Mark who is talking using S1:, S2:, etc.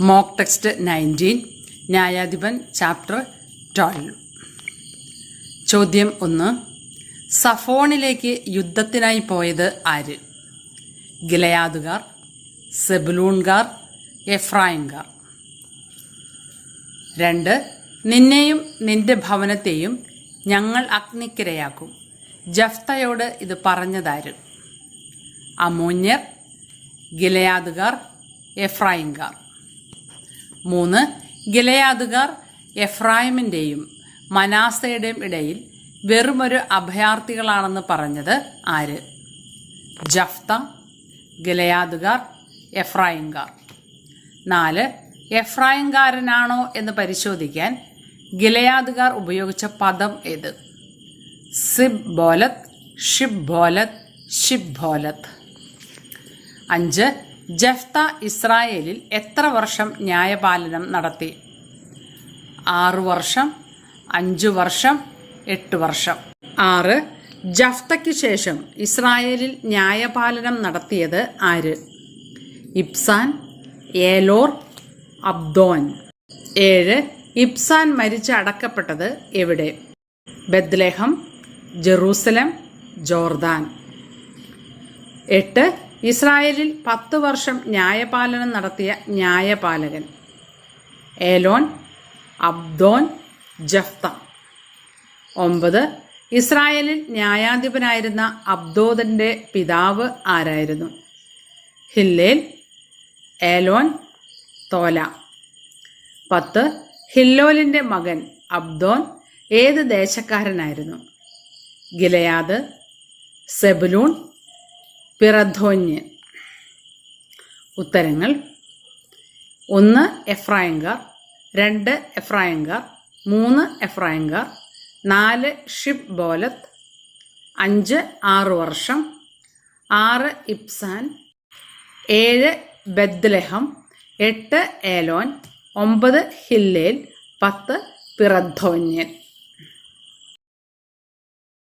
S1: Mock test nineteen ന്യായാധിപൻ chapter twelve ചോദ്യം ഒന്ന്. സഫോണിലേക്ക് യുദ്ധത്തിനായി പോയത് ആര്? ഗിലയാദുകാർ സെബുലൂൺകാർ എഫ്രായിംകാർ രണ്ട്. നിന്നെയും നിന്റെ ഭവനത്തെയും ഞങ്ങൾ അഗ്നിക്കിരയാക്കും. ജഫ്തയോട് ഇത് പറഞ്ഞതാര്? അമോന്യർ ഗിലയാദുകാർ എഫ്രായിംകാർ മൂന്ന് ഗിലയാദുകാർ എഫ്രായിമിന്റെയും മനാസയുടെയും ഇടയിൽ വെറുമൊരു അഭയാർത്ഥികളാണെന്ന് പറഞ്ഞത് ആര്? ജഫ്ത ഗിലയാദുകാർ എഫ്രായിംകാർ. നാല് എഫ്രായിംകാരനാണോ എന്ന് പരിശോധിക്കാൻ ഗിലയാദുകാർ ഉപയോഗിച്ച പദം ഏത്? Sibboleth shibboleth shibboleth. അഞ്ച് ജഫ്ത ഇസ്രായേലിൽ എത്ര വർഷം ന്യായപാലനം നടത്തി? ആറു വർഷം അഞ്ചു വർഷം എട്ട് വർഷം. ആറ്. ജഫ്തയ്ക്ക് ശേഷം ഇസ്രായേലിൽ ന്യായപാലനം നടത്തിയത് ആര്? ഇബ്സാൻ ഏലോർ അബ്ദോൻ. ഏഴ്. ഇബ്സാൻ മരിച്ച് അടക്കപ്പെട്ടത് എവിടെ? Bethlehem Jerusalem Jordan. എട്ട്. ഇസ്രായേലിൽ പത്തു വർഷം ന്യായപാലനം നടത്തിയ ന്യായപാലകൻ. ഏലോൻ അബ്ദോൻ ജഫ്ത. ഒമ്പത് ഇസ്രായേലിൽ ന്യായാധിപനായിരുന്ന അബ്ദോദന്റെ പിതാവ് ആരായിരുന്നു? Hillel Elon Tola. പത്ത് ഹില്ലോലിന്റെ മകൻ അബ്ദോൻ ഏത് ദേശക്കാരനായിരുന്നു? ഗിലയാദ് സെബുലൂൺ പിറധോന്യൻ. ഉത്തരങ്ങൾ. ഒന്ന് എഫ്രായങ്കാർ രണ്ട് എഫ്രായങ്കാർ മൂന്ന് എഫ്രായങ്കാർ നാല് ഷിബ് ബോലത്ത് അഞ്ച് ആറ് വർഷം ആറ് ഇബ്സാൻ ഏഴ് ബദ്ലഹം എട്ട് ഏലോൻ ഒമ്പത് ഹില്ലേൽ പത്ത് പിറധോന്യൻ.